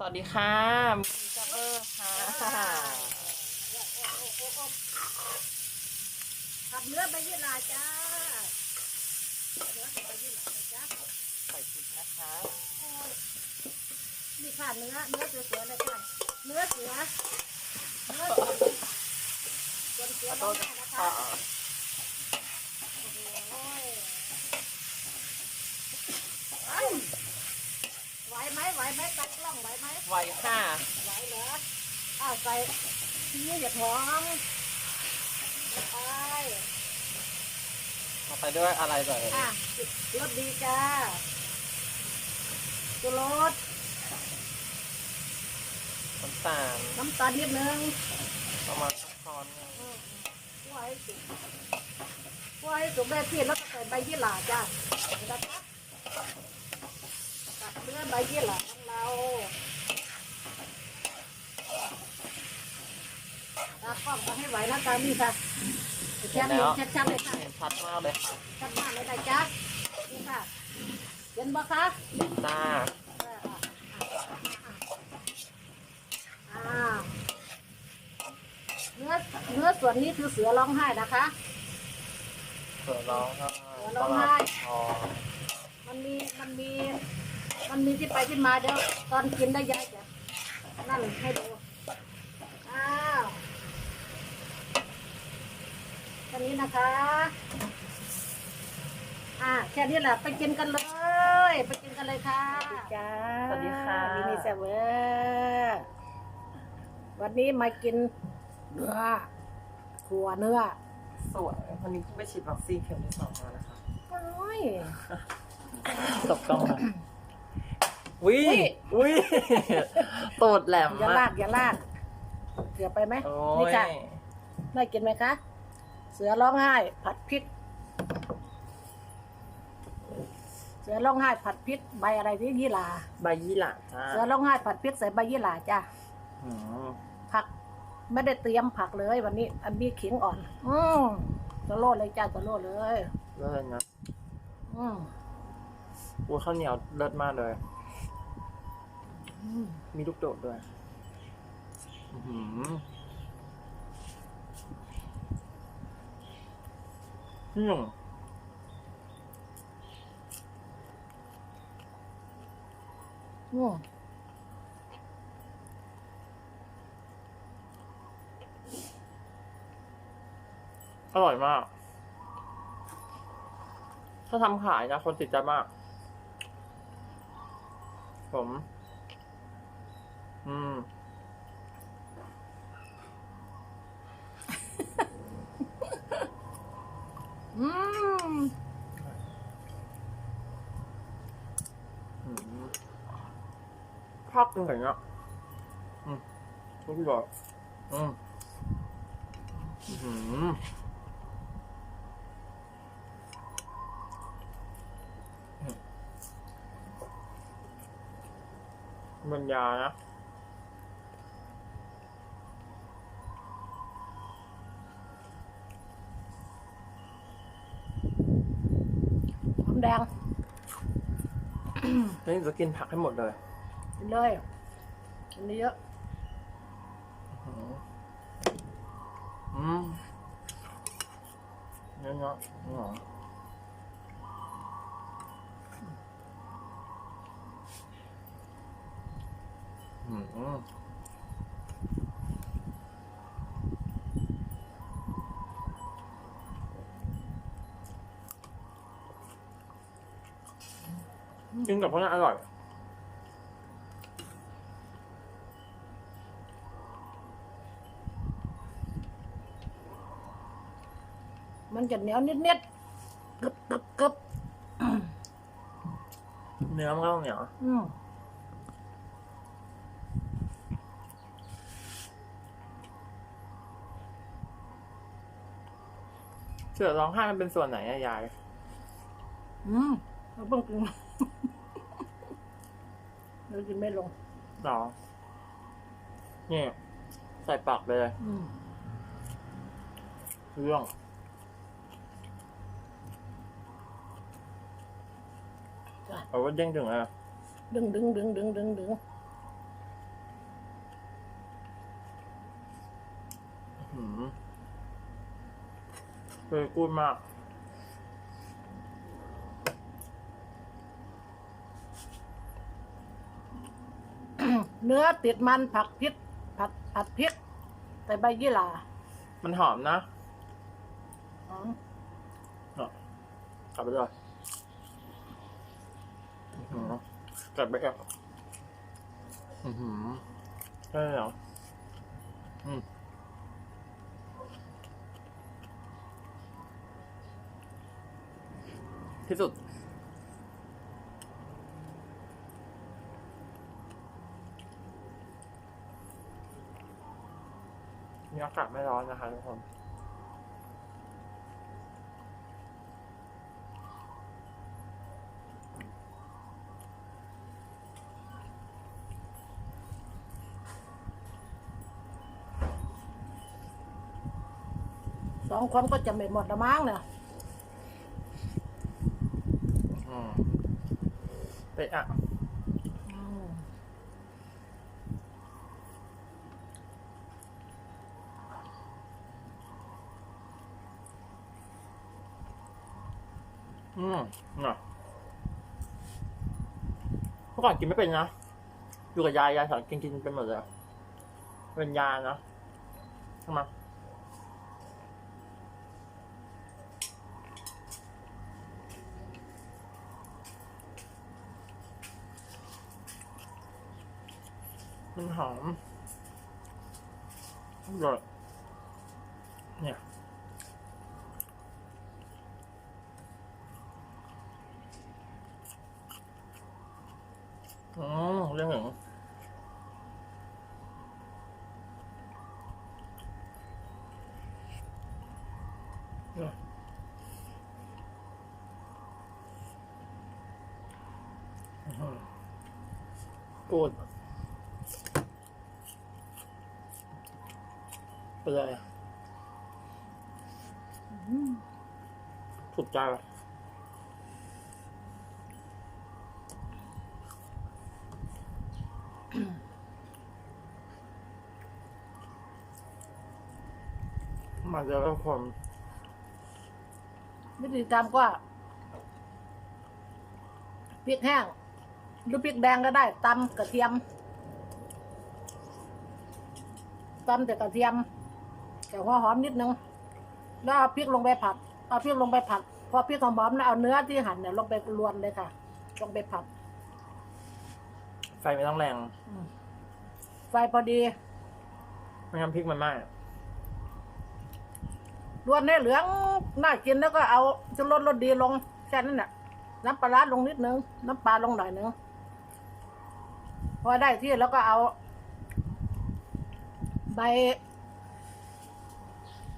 สวัสดีค่ะมีจับเบอร์ค่ะผัดเนื้อใบยี่หร่าจ้าเนื้อใบยี่หร่าจ้าใส่พริกนะคะนี่ค่ะเนื้อเนื้อเสือๆเลยค่ะเนื้อเสือเนื้อเสือส่วนเสือขอโทน้องษแม่นะค่ะ คะโอ้ยเอ้ยไหวไหมไหวไหมตัดกล้อง ไหวไหมไวค่ะไหวเหรออ้าวใส่นี่อย่าหอมไปมาไปด้วยอะไรเลยอะรสดีจ้าจุรสน้ำตาล น้ำตาลนิดนึง ประมาณสักช้อนหนึ่งคั่วให้สุกคั่วให้สุกได้ที่แล้วก็ใส่ใบยี่หร่าจ้าเห็นไหมคะตัดเนื้อใบยี่หร่าของเรา ตากล้องมาให้ไหวนะตานี่ค่ะแค่นี้ชัดๆเลยค่ะเห็นชัดมากเลยค่ะชัดมากเลยนะจ๊ะนี่ค่ะเห็นบ่คะจ้าเอออะอะอะเนื้อเนื้อส่วนนี้คือเสือร้องไห้นะคะ เสือร้องไห้เสือร้องไห้อ๋อมันมีมันมี มันมีที่ไปที่มาเดี๋ยวตอนกินได้ยายจะนั่นให้ดูอ้าว แค่นี้นะคะ อ่าแค่นี้แหละไปกินกันเลย ไปกินกันเลยค่ะจ้าสวัสดีค่ะวินิเซเวอร์วันนี้มากินเนื้อขัวเนื้อสวยวันนี้เพิ่งไปฉีดวัคซีนเข็มที่สองมานะคะโอ้ยตบกล้องมาวิอุ๊ยวิตูดแหลมอย่าลามากอย่าลากเกือบไปไหมโอ้นี่ยค่ะได้กินไหมคะเสือร้องไห้ผัดพริก เสือร้องไห้ผัดพริกใบอะไรที่ยี่หร่าใบยี่หร่าจ้าเสือร้องไห้ผัดพริกใส่ใบยี่หร่าจ้ะอืมผัก ไม่ได้เตรียมผักเลยวันนี้ อันนี้ขิงอ่อน อืมจะโลดเลยจ้าจะโลดเลย เลิศนะอืมวัวข้าวเหนียวเลิศมากเลย อืมมีลูกโดดด้วย อื้อหือ อืมอืมอร่อยมาก ถ้าทำขายนะ คนติดใจมาก ผม อืม ภาคเป็นไงเงี้ยอืมรู้ที่บอกอืมอื้อหืออืมบรรยานะหอมแดงแล้วนี่จะกินผักให้หมดเลย กินเลยกินเยอะอืมเนื้อเนาะหอมอืมกินกับพวกนั้นอร่อย มันจะเหนียวนิดๆกรึบกรึบกรึบเนื้อมันก็เหนียวอืมเสือร้องไห้มันเป็นส่วนไหนอะยาย อืมเราเพิ่งกินเรากินไม่ลง หรอนี่ใส่ปากไปเลยอืม เรื่อง จ้ะ เขาก็เด้งถึงอะดึงดึงดึงดึงดึงดึงหืมเคยกูดมาก เนื้อติดมันผักพริกผัดผัดพริก แต่ใบยี่หร่ามันหอมนะอืม กลับไปเลย กัดไปอะอือหือใช่เหรออืมที่สุด นี่อากาศไม่ร้อนนะคะทุกคน องคนก็จะไม่หมดละมั้งเนี่ยอืมเปะอะอืมอืมน่ะเมื่อก่อนกินไม่เป็นนะ อยู่กับยายยายสอนกินกินเป็นหมดเลย เป็นยานะใช่ไหม มันหอมอร่อยเนี่ยอ๋อเรื่องของเนี่ยอื้อหือกูดไเลยอะอืมถูกใจมาเจอกับผมวิธีทำก็พริกแห้งหรือพริกแดงก็ได้ตำกระเทียมตำแต่กระเทียม แต่หัวหอมนิดนึง แล้วเอาพริกลงไปผัด เอาพริกลงไปผัด พอพริกหอมๆแล้วเอาเนื้อที่หั่นเนี่ยลงไปรวนเลยค่ะ ลงไปผัด ไฟไม่ต้องแรงอืมไฟพอดี ไม่งั้นพริกมันไหม้รวนให้เหลืองน่ากินแล้วก็เอาจะลดรสดีลงแค่นั้นแหละน้ำปลาร้าลงนิดนึง น้ำปลาลงหน่อยนึงพอได้ที่แล้วก็เอา ใบ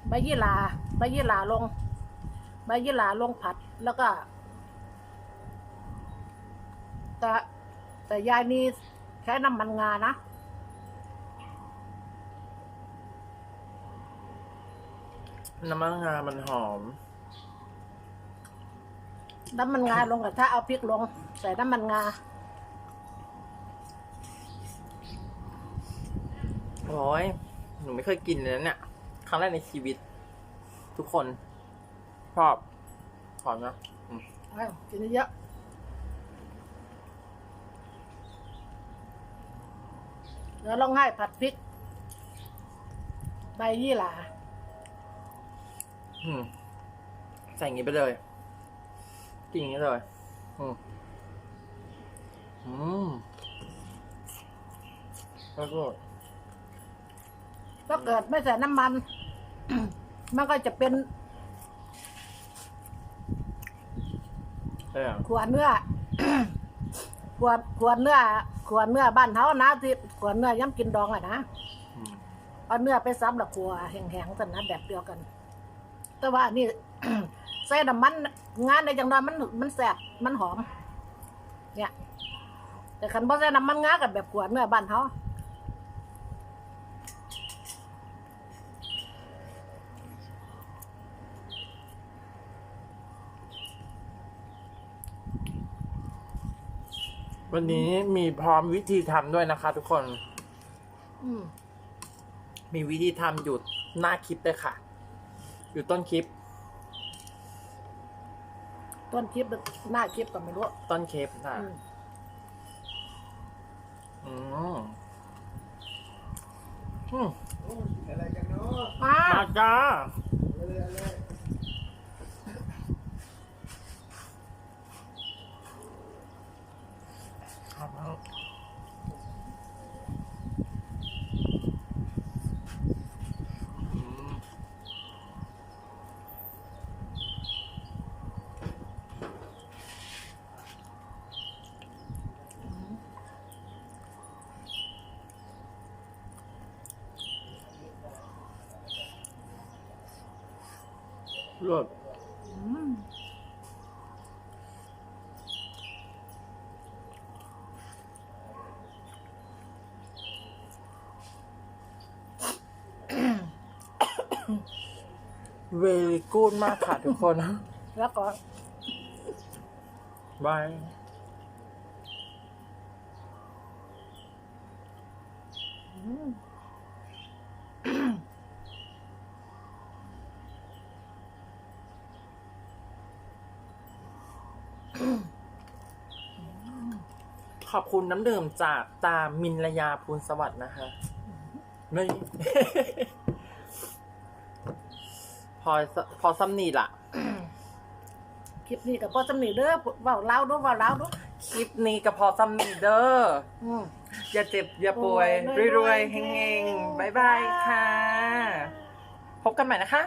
ใบยี่หร่าใบยี่หร่าลงใบยี่หร่าลงผัดแล้วก็ แต่แต่ยายนี่ใช้น้ำมันงานะน้ำมันงามันหอม น้ำมันงาลงกับถ้าเอาพริกลง ใส่น้ำมันงาโอ้ยหนูไม่เคยกินเลยนะเนี่ย ครั้งแรกในชีวิต ทุกคน ชอบหอมนะอืมอ้าวกินเยอะเดี๋ยวลองให้ผัดพริก ใบยี่หร่าอืมใส่อย่างนี้ไปเลย กินอย่างนี้เลย อืมอืมแล้วก็ถ้าเกิดไม่ใส่น้ำมัน มันก็จะเป็นเออขวเนื้อ ขวขวเนื้อ ขวเนื้อบ้านเฮานะที่ขวเนื้อย้ำกินดองอะนะอืมเอาเนื้อไปซ้ำแล้วขัวแห้งๆกันนะแบบเดียวกัน แต่ว่าอันนี่ ใส่น้ำมันงานในจังหวะมันมันแสบมันหอม เนี่ย แต่คันบ่ใส่น้ำมันงากับแบบขวเนื้อบ้านเขา วันนี้มีพร้อมวิธีทำด้วยนะคะทุกคนอืมมีวิธีทำอยู่หน้าคลิปเลยค่ะ อยู่ต้นคลิป ต้นคลิปหน้าคลิปก็ไม่รู้ต้นคลิปนะอืมอืมอืมอะไรกันเนาะมามาจ้า อะไรอะไร อืม เลิศอืมเวลีกูดมากค่ะทุกคน แล้วก็บายอืม ขอบคุณน้ำดื่มจากตามินรยาภูลสวัสดิ์นะคะนี่พอสพอซ้ำนี่ล่ะ คลิปนี้กับพ่อจำหนีเด้อเว่าเล่าด้วยว่าเล่าด้วยคลิปนี้ก็พอซ้ำนี่เด้ออืม อย่าเจ็บ อย่าป่วยโอ้ยรวยๆรวยๆเฮงๆ บ๊ายบายค่ะ พบกันใหม่นะคะ